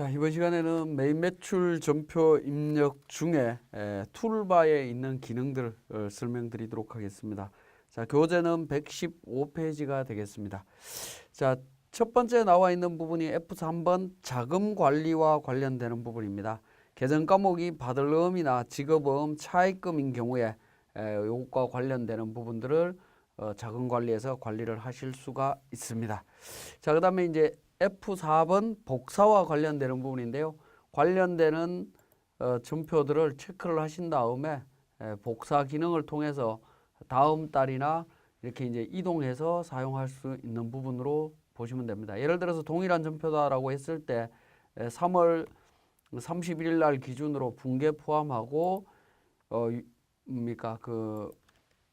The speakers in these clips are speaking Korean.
자 이번 시간에는 메인 매출 전표 입력 중에 에, 툴바에 있는 기능들을 어, 설명드리도록 하겠습니다. 자 교재는 115페이지가 되겠습니다. 자첫 번째 나와 있는 부분이 F3번 자금 관리와 관련되는 부분입니다. 계정 과목이 받을 음이나 지급음 차입금인 경우에 에, 요것과 관련되는 부분들을 어, 자금 관리에서 관리를 하실 수가 있습니다. 자 그 다음에 이제 F4번 복사와 관련되는 부분인데요. 관련되는 어, 전표들을 체크를 하신 다음에 에, 복사 기능을 통해서 다음 달이나 이렇게 이제 이동해서 사용할 수 있는 부분으로 보시면 됩니다. 예를 들어서 동일한 전표다라고 했을 때 에, 3월 31일 날 기준으로 분계 포함하고 어 뭡니까 그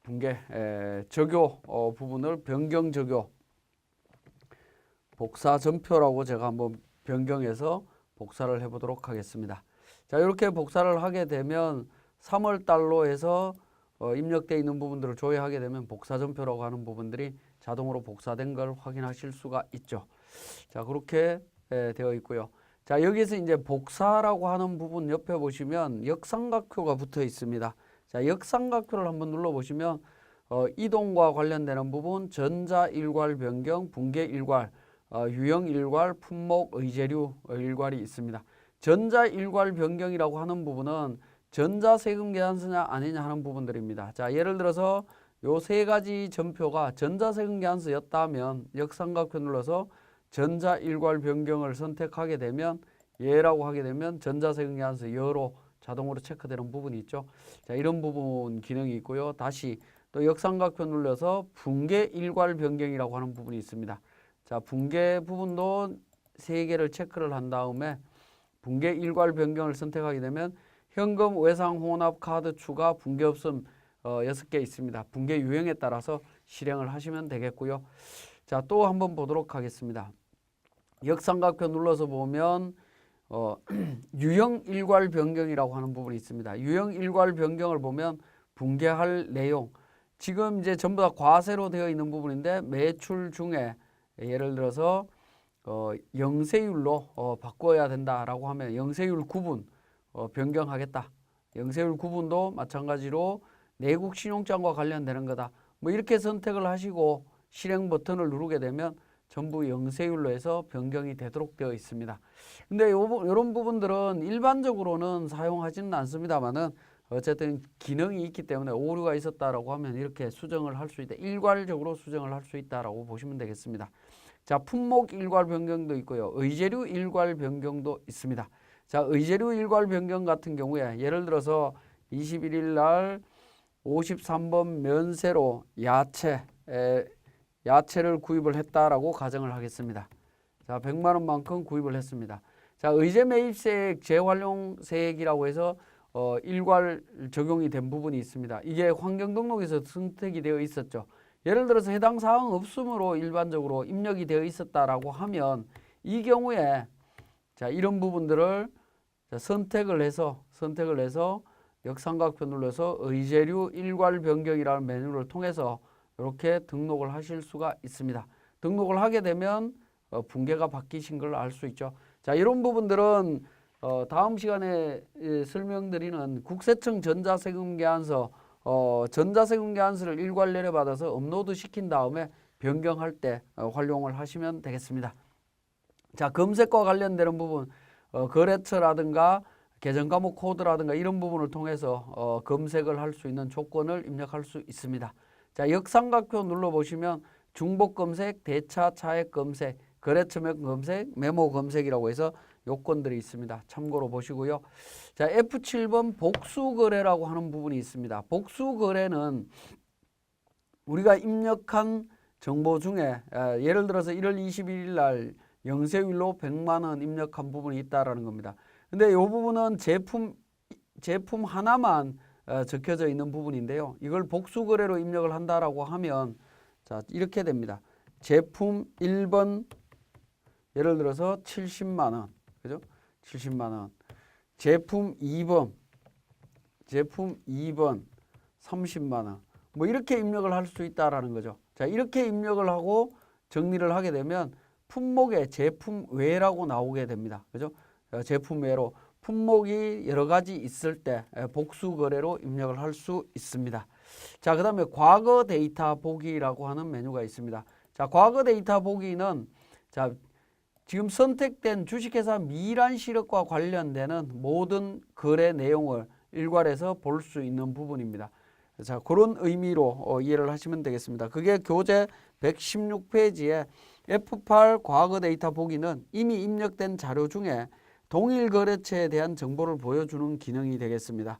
분계 에, 적요 어, 부분을 변경 적요 복사 전표라고 제가 한번 변경해서 복사를 해보도록 하겠습니다. 자 이렇게 복사를 하게 되면 3월 달로 해서 어, 입력되어 있는 부분들을 조회하게 되면 복사 전표라고 하는 부분들이 자동으로 복사된 걸 확인하실 수가 있죠. 자 그렇게 에, 되어 있고요. 자 여기서 이제 복사라고 하는 부분 옆에 보시면 역삼각표가 붙어 있습니다. 자 역삼각표를 한번 눌러 보시면 어, 이동과 관련되는 부분 전자 일괄 변경, 붕괴 일괄, 어, 유형 일괄, 품목 의재류 일괄이 있습니다. 전자 일괄 변경이라고 하는 부분은 전자 세금 계산서냐 아니냐 하는 부분들입니다. 자 예를 들어서 요 세 가지 전표가 전자 세금 계산서였다면 역삼각표 눌러서 전자 일괄 변경을 선택하게 되면 예라고 하게 되면 전자 세금 계산서 여로 자동으로 체크되는 부분이 있죠. 자 이런 부분 기능이 있고요. 다시 또 역삼각표 눌러서 붕괴 일괄 변경이라고 하는 부분이 있습니다. 자 붕괴 부분도 세 개를 체크를 한 다음에 붕괴 일괄 변경을 선택하게 되면 현금 외상 혼합 카드 추가 붕괴 없음 어, 6개 있습니다. 붕괴 유형에 따라서 실행을 하시면 되겠고요. 자, 또 한번 보도록 하겠습니다. 역삼각표 눌러서 보면 어, 유형 일괄 변경이라고 하는 부분이 있습니다. 유형 일괄 변경을 보면 붕괴할 내용 지금 이제 전부 다 과세로 되어 있는 부분인데 매출 중에 예를 들어서 어, 영세율로 어, 바꿔야 된다라고 하면 영세율 구분 어, 변경하겠다. 영세율 구분도 마찬가지로 내국 신용장과 관련되는 거다. 뭐 이렇게 선택을 하시고 실행 버튼을 누르게 되면 전부 영세율로 해서 변경이 되도록 되어 있습니다. 근데 요, 이런 부분들은 일반적으로는 사용하지는 않습니다만은 어쨌든 기능이 있기 때문에 오류가 있었다라고 하면 이렇게 수정을 할 수 있다. 일괄적으로 수정을 할 수 있다라고 보시면 되겠습니다. 자, 품목 일괄 변경도 있고요. 의재류 일괄 변경도 있습니다. 자, 의재류 일괄 변경 같은 경우에 예를 들어서 21일 날 53번 면세로 야채 에, 야채를 구입을 했다라고 가정을 하겠습니다. 자, 100만 원만큼 구입을 했습니다. 자, 의제 매입세액 재활용세액이라고 해서 어, 일괄 적용이 된 부분이 있습니다. 이게 환경등록에서 선택이 되어 있었죠. 예를 들어서 해당 사항 없음으로 일반적으로 입력이 되어 있었다라고 하면 이 경우에 자, 이런 부분들을 자, 선택을 해서 선택을 해서 역삼각표 눌러서 의제류 일괄 변경이라는 메뉴를 통해서 이렇게 등록을 하실 수가 있습니다. 등록을 하게 되면 어, 붕괴가 바뀌신 걸 알 수 있죠. 자, 이런 부분들은 어, 다음 시간에 예, 설명드리는 국세청 전자세금 계산서 어, 전자세금 계산서를 일괄 내려받아서 업로드 시킨 다음에 변경할 때 어, 활용을 하시면 되겠습니다. 자, 검색과 관련되는 부분 어, 거래처라든가 계정 과목 코드라든가 이런 부분을 통해서 어, 검색을 할 수 있는 조건을 입력할 수 있습니다. 자, 역삼각표 눌러 보시면 중복 검색, 대차 차액 검색, 거래처명 검색, 메모 검색이라고 해서 요건들이 있습니다. 참고로 보시고요. 자, F7번 복수 거래라고 하는 부분이 있습니다. 복수 거래는 우리가 입력한 정보 중에 에, 예를 들어서 1월 21일 날 영세율로 100만 원 입력한 부분이 있다라는 겁니다. 근데 이 부분은 제품 제품 하나만 어, 적혀져 있는 부분인데요. 이걸 복수 거래로 입력을 한다라고 하면 자, 이렇게 됩니다. 제품 1번 예를 들어서 70만 원. 그죠? 70만 원. 제품 2번. 제품 2번 30만 원. 뭐 이렇게 입력을 할 수 있다라는 거죠. 자, 이렇게 입력을 하고 정리를 하게 되면 품목에 제품 외라고 나오게 됩니다. 그죠? 어, 제품 외로 품목이 여러 가지 있을 때 에, 복수 거래로 입력을 할 수 있습니다. 자, 그다음에 과거 데이터 보기라고 하는 메뉴가 있습니다. 자, 과거 데이터 보기는 자, 지금 선택된 주식회사 미란 시력과 관련되는 모든 거래 내용을 일괄해서 볼 수 있는 부분입니다. 자, 그런 의미로 어, 이해를 하시면 되겠습니다. 그게 교재 116페이지에 F8 과거 데이터 보기는 이미 입력된 자료 중에 동일 거래처에 대한 정보를 보여주는 기능이 되겠습니다.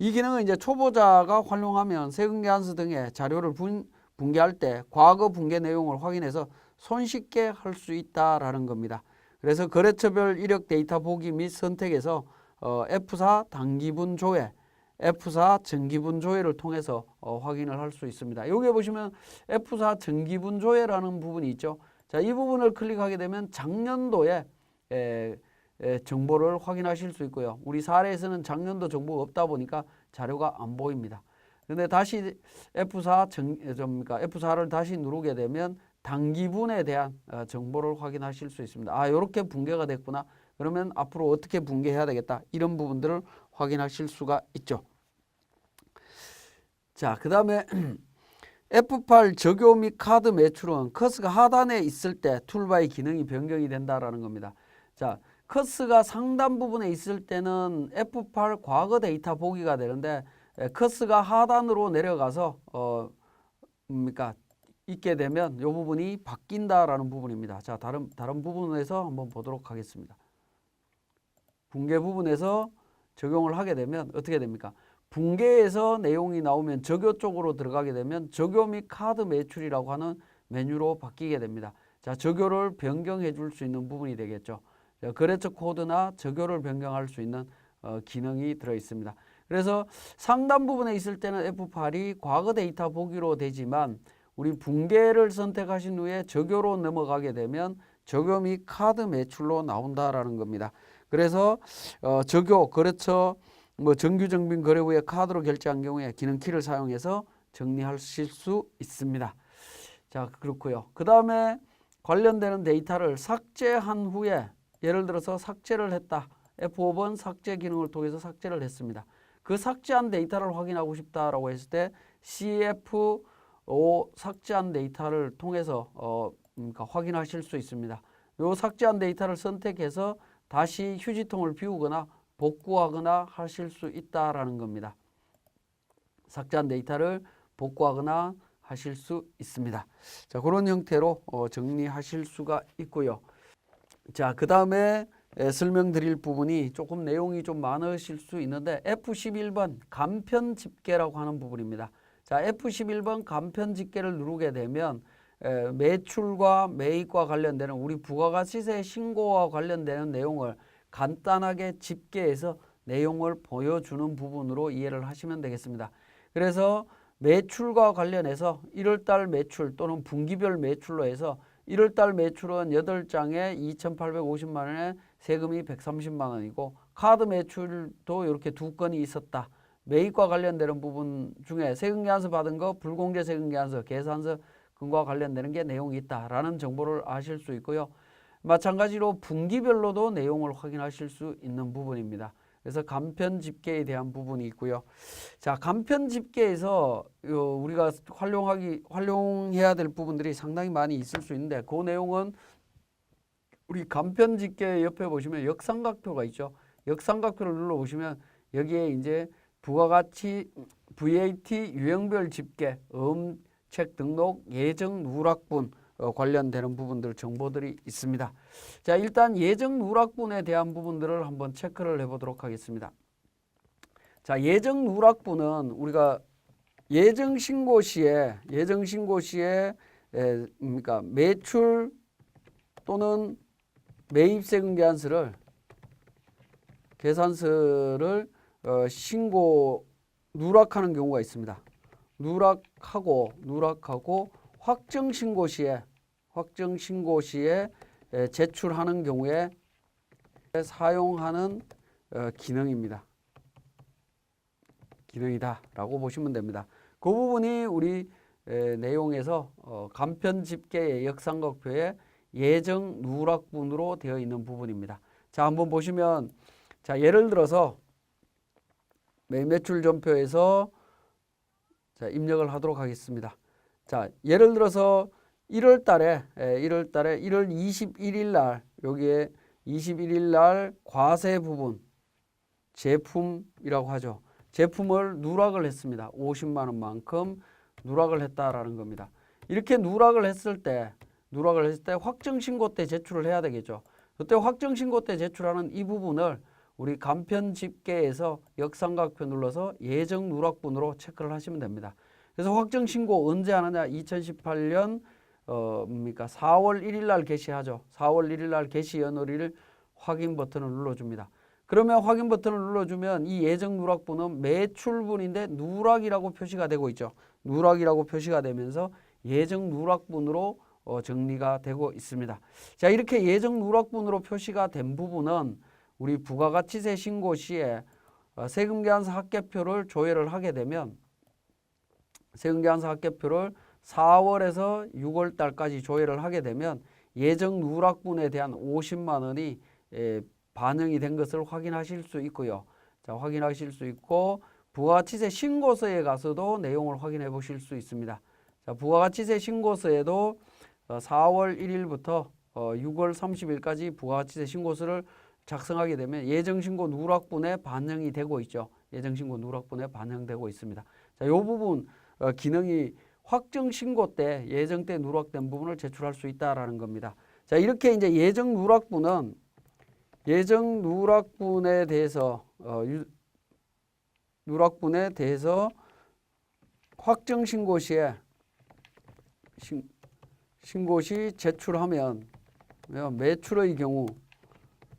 이 기능은 이제 초보자가 활용하면 세금계산서 등의 자료를 분, 붕괴할 때 과거 붕괴 내용을 확인해서 손쉽게 할 수 있다라는 겁니다. 그래서 거래처별 이력 데이터 보기 및 선택에서 어, F4 단기분 조회, F4 정기분 조회를 통해서 어, 확인을 할 수 있습니다. 여기 보시면 F4 정기분 조회라는 부분이 있죠. 자, 이 부분을 클릭하게 되면 작년도에 에, 에, 정보를 확인하실 수 있고요. 우리 사례에서는 작년도 정보가 없다 보니까 자료가 안 보입니다. 근데 다시 F4 정, 접니까? F4를 다시 누르게 되면 단기분에 대한 어, 정보를 확인하실 수 있습니다. 아, 이렇게 붕괴가 됐구나. 그러면 앞으로 어떻게 붕괴해야 되겠다. 이런 부분들을 확인하실 수가 있죠. 자, 그 다음에 F8 적요 및 카드 매출은 커스가 하단에 있을 때 툴바의 기능이 변경이 된다라는 겁니다. 자, 커스가 상단 부분에 있을 때는 F8 과거 데이터 보기가 되는데 에, 커스가 하단으로 내려가서 어 뭡니까 있게 되면 이 부분이 바뀐다라는 부분입니다. 자, 다른 다른 부분에서 한번 보도록 하겠습니다. 붕괴 부분에서 적용을 하게 되면 어떻게 됩니까? 붕괴에서 내용이 나오면 적요 쪽으로 들어가게 되면 적요 및 카드 매출이라고 하는 메뉴로 바뀌게 됩니다. 자, 적요를 변경해 줄 수 있는 부분이 되겠죠. 자, 거래처 코드나 적요를 변경할 수 있는 어, 기능이 들어 있습니다. 그래서 상단 부분에 있을 때는 F8이 과거 데이터 보기로 되지만 우리 붕괴를 선택하신 후에 적요로 넘어가게 되면 적요 및 카드 매출로 나온다라는 겁니다. 그래서 어, 적요 거래처 뭐 정규 정빈 거래 후에 카드로 결제한 경우에 기능 키를 사용해서 정리하실 수 있습니다. 자 그렇고요. 그 다음에 관련되는 데이터를 삭제한 후에 예를 들어서 삭제를 했다. F5번 삭제 기능을 통해서 삭제를 했습니다. 그 삭제한 데이터를 확인하고 싶다라고 했을 때 CF5 삭제한 데이터를 통해서 어, 그러니까 확인하실 수 있습니다. 요 삭제한 데이터를 선택해서 다시 휴지통을 비우거나 복구하거나 하실 수 있다라는 겁니다. 삭제한 데이터를 복구하거나 하실 수 있습니다. 자, 그런 형태로 어, 정리하실 수가 있고요. 자, 그 다음에 설명드릴 부분이 조금 내용이 좀 많으실 수 있는데 F11번 간편 집계라고 하는 부분입니다. 자, F11번 간편 집계를 누르게 되면 에, 매출과 매입과 관련되는 우리 부가가치세 신고와 관련되는 내용을 간단하게 집계해서 내용을 보여주는 부분으로 이해를 하시면 되겠습니다. 그래서 매출과 관련해서 1월달 매출 또는 분기별 매출로 해서 1월달 매출은 8장에 2,850만 원에 세금이 130만 원이고 카드 매출도 이렇게 두 건이 있었다. 매입과 관련되는 부분 중에 세금계산서 받은 거 불공제 세금계산서 계산서 금과 관련되는 게 내용이 있다라는 정보를 아실 수 있고요. 마찬가지로 분기별로도 내용을 확인하실 수 있는 부분입니다. 그래서 간편 집계에 대한 부분이 있고요. 자, 간편 집계에서 요 우리가 활용하기 활용해야 될 부분들이 상당히 많이 있을 수 있는데 그 내용은 우리 간편 집계 옆에 보시면 역삼각표가 있죠. 역삼각표를 눌러 보시면 여기에 이제 부가가치 VAT 유형별 집계, 음책 등록, 예정 누락분 어, 관련되는 부분들 정보들이 있습니다. 자, 일단 예정 누락분에 대한 부분들을 한번 체크를 해 보도록 하겠습니다. 자, 예정 누락분은 우리가 예정 신고 시에 예정 신고 시에 에, 뭡니까 매출 또는 매입세금 계산서를 계산서를 어, 신고 누락하는 경우가 있습니다. 누락하고 누락하고 확정 신고 시에 확정 신고 시에 에, 제출하는 경우에 사용하는 어, 기능입니다. 기능이다라고 보시면 됩니다. 그 부분이 우리 에, 내용에서 어, 간편 집계의 역삼각표에 예정 누락분으로 되어 있는 부분입니다. 자, 한번 보시면 자, 예를 들어서 매 매출 전표에서 자, 입력을 하도록 하겠습니다. 자, 예를 들어서 1월 달에 예, 1월 달에 1월 21일 날 여기에 21일 날 과세 부분 제품이라고 하죠. 제품을 누락을 했습니다. 50만 원만큼 누락을 했다라는 겁니다. 이렇게 누락을 했을 때 누락을 했을 때 확정 신고 때 제출을 해야 되겠죠. 그때 확정 신고 때 제출하는 이 부분을 우리 간편 집계에서 역삼각표 눌러서 예정 누락분으로 체크를 하시면 됩니다. 그래서 확정 신고 언제 하느냐? 2018년 어 뭡니까? 4월 1일 날 게시하죠. 4월 1일 날 게시 연월일 확인 버튼을 눌러 줍니다. 그러면 확인 버튼을 눌러 주면 이 예정 누락분은 매출분인데 누락이라고 표시가 되고 있죠. 누락이라고 표시가 되면서 예정 누락분으로 어, 정리가 되고 있습니다. 자 이렇게 예정 누락분으로 표시가 된 부분은 우리 부가가치세 신고 시에 어, 세금계산서 합계표를 조회를 하게 되면 세금계산서 합계표를 4월에서 6월 달까지 조회를 하게 되면 예정 누락분에 대한 50만 원이 에, 반영이 된 것을 확인하실 수 있고요. 자, 확인하실 수 있고 부가가치세 신고서에 가서도 내용을 확인해 보실 수 있습니다. 자, 부가가치세 신고서에도 어, 4월 1일부터 어, 6월 30일까지 부가가치세 신고서를 작성하게 되면 예정신고 누락분에 반영이 되고 있죠. 예정신고 누락분에 반영되고 있습니다. 자, 이 부분 어, 기능이 확정 신고 때 예정 때 누락된 부분을 제출할 수 있다라는 겁니다. 자, 이렇게 이제 예정 누락분은 예정 누락분에 대해서 어, 유, 누락분에 대해서 확정 신고 시에 신, 신고 시 제출하면 매출의 경우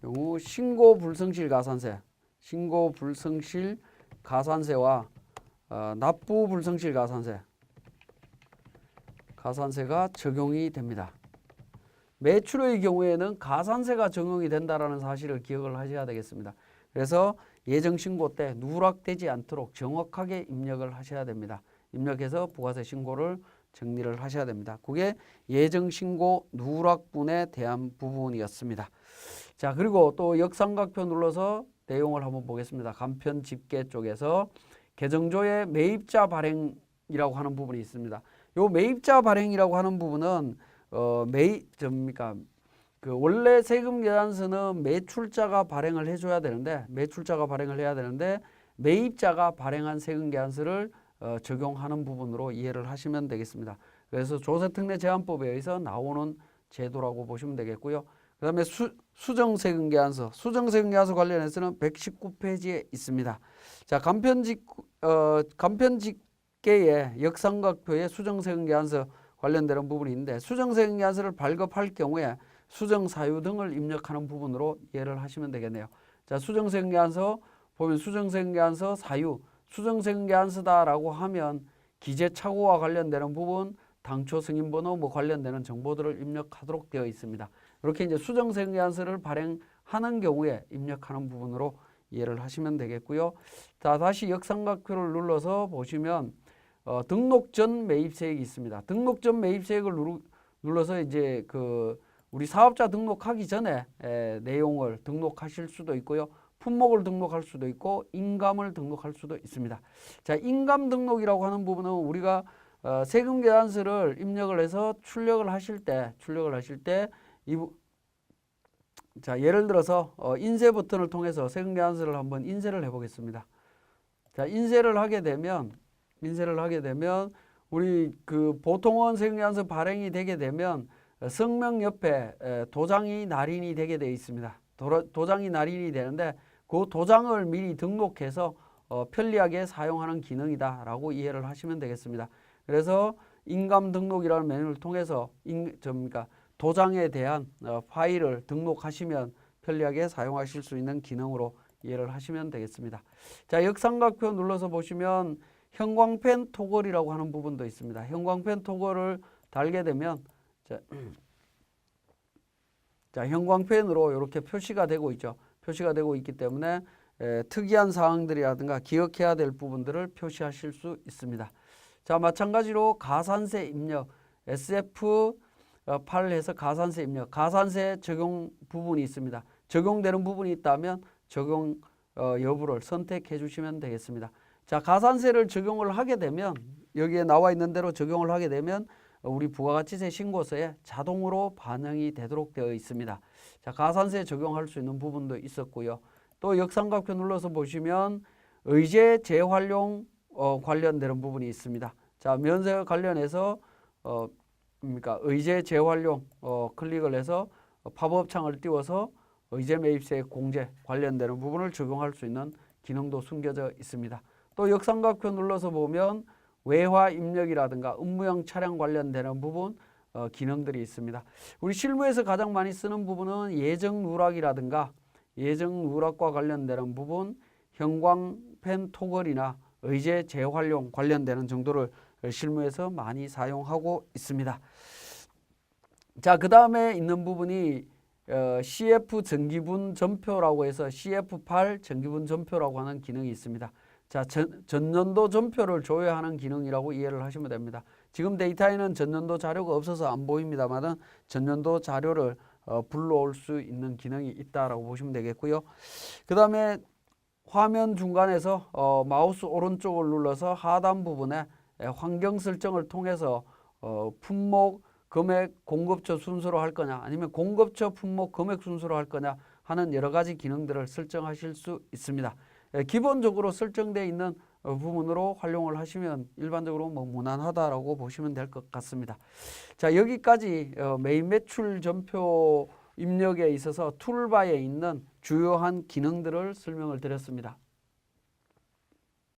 경우 신고 불성실 가산세 신고 불성실 가산세와 어, 납부 불성실 가산세 가산세가 적용이 됩니다. 매출의 경우에는 가산세가 적용이 된다라는 사실을 기억을 하셔야 되겠습니다. 그래서 예정 신고 때 누락되지 않도록 정확하게 입력을 하셔야 됩니다. 입력해서 부가세 신고를 정리를 하셔야 됩니다. 그게 예정 신고 누락분에 대한 부분이었습니다. 자, 그리고 또 역삼각표 눌러서 내용을 한번 보겠습니다. 간편 집계 쪽에서 계정조의 매입자 발행이라고 하는 부분이 있습니다. 요 매입자 발행이라고 하는 부분은 어 매입 접니까 그 원래 세금 계산서는 매출자가 발행을 해줘야 되는데 매출자가 발행을 해야 되는데 매입자가 발행한 세금 계산서를 어, 적용하는 부분으로 이해를 하시면 되겠습니다. 그래서 조세특례 제한법에 의해서 나오는 제도라고 보시면 되겠고요. 그 다음에 수, 수정세금 계산서 수정세금 계산서 관련해서는 119페이지에 있습니다. 자 간편직 어, 간편직계의 역삼각표의 수정세금 계산서 관련되는 부분이 있는데 수정세금 계산서를 발급할 경우에 수정 사유 등을 입력하는 부분으로 이해를 하시면 되겠네요. 자, 수정세금 계산서 보면 수정세금 계산서 사유, 수정세금 계산서다라고 하면 기재 착오와 관련되는 부분, 당초 승인 번호 뭐 관련되는 정보들을 입력하도록 되어 있습니다. 이렇게 이제 수정세금 계산서를 발행하는 경우에 입력하는 부분으로 이해를 하시면 되겠고요. 자, 다시 역삼각표를 눌러서 보시면 어, 등록 전 매입세액이 있습니다. 등록 전 매입세액을 누르, 눌러서 이제 그 우리 사업자 등록하기 전에 에, 내용을 등록하실 수도 있고요. 품목을 등록할 수도 있고 인감을 등록할 수도 있습니다. 자, 인감 등록이라고 하는 부분은 우리가 어, 세금 계산서를 입력을 해서 출력을 하실 때 출력을 하실 때 이 자, 예를 들어서 어, 인쇄 버튼을 통해서 세금 계산서를 한번 인쇄를 해 보겠습니다. 자, 인쇄를 하게 되면 인쇄를 하게 되면 우리 그 보통원 세금계산서 발행이 되게 되면 성명 옆에 에, 도장이 날인이 되게 되어 있습니다. 도, 도장이 날인이 되는데 그 도장을 미리 등록해서 어, 편리하게 사용하는 기능이다라고 이해를 하시면 되겠습니다. 그래서 인감 등록이라는 메뉴를 통해서 인, 접니까 도장에 대한 어, 파일을 등록하시면 편리하게 사용하실 수 있는 기능으로 이해를 하시면 되겠습니다. 자, 역삼각표 눌러서 보시면 형광펜 토글이라고 하는 부분도 있습니다. 형광펜 토글을 달게 되면 자, 자 형광펜으로 이렇게 표시가 되고 있죠. 표시가 되고 있기 때문에 에, 특이한 사항들이라든가 기억해야 될 부분들을 표시하실 수 있습니다. 자 마찬가지로 가산세 입력 SF 8에서 가산세 입력, 가산세 적용 부분이 있습니다. 적용되는 부분이 있다면 적용 어, 여부를 선택해 주시면 되겠습니다. 자, 가산세를 적용을 하게 되면 여기에 나와 있는 대로 적용을 하게 되면 어, 우리 부가가치세 신고서에 자동으로 반영이 되도록 되어 있습니다. 자, 가산세 적용할 수 있는 부분도 있었고요. 또 역삼각표 눌러서 보시면 의제 재활용 어, 관련되는 부분이 있습니다. 자, 면세 관련해서 어, 뭡니까 의제 재활용 어, 클릭을 해서 어, 팝업 창을 띄워서 의제 매입세 공제 관련되는 부분을 적용할 수 있는 기능도 숨겨져 있습니다. 또 역삼각표 눌러서 보면 외화 입력이라든가 업무용 차량 관련되는 부분 어, 기능들이 있습니다. 우리 실무에서 가장 많이 쓰는 부분은 예정 누락이라든가 예정 누락과 관련되는 부분, 형광펜 토글이나 의제 재활용 관련되는 정도를 실무에서 많이 사용하고 있습니다. 자, 그 다음에 있는 부분이 어, CF 전기분 전표라고 해서 CF8 전기분 전표라고 하는 기능이 있습니다. 자, 전, 전년도 전표를 조회하는 기능이라고 이해를 하시면 됩니다. 지금 데이터에는 전년도 자료가 없어서 안 보입니다만은 전년도 자료를 어, 불러올 수 있는 기능이 있다라고 보시면 되겠고요. 그 다음에 화면 중간에서 어, 마우스 오른쪽을 눌러서 하단 부분에 에, 환경 설정을 통해서 어, 품목, 금액, 공급처 순서로 할 거냐 아니면 공급처, 품목, 금액 순서로 할 거냐 하는 여러 가지 기능들을 설정하실 수 있습니다. 에, 기본적으로 설정되어 있는 어, 부분으로 활용을 하시면 일반적으로 뭐 무난하다라고 보시면 될 것 같습니다. 자 여기까지 어, 메인 매출 전표 입력에 있어서 툴바에 있는 주요한 기능들을 설명을 드렸습니다.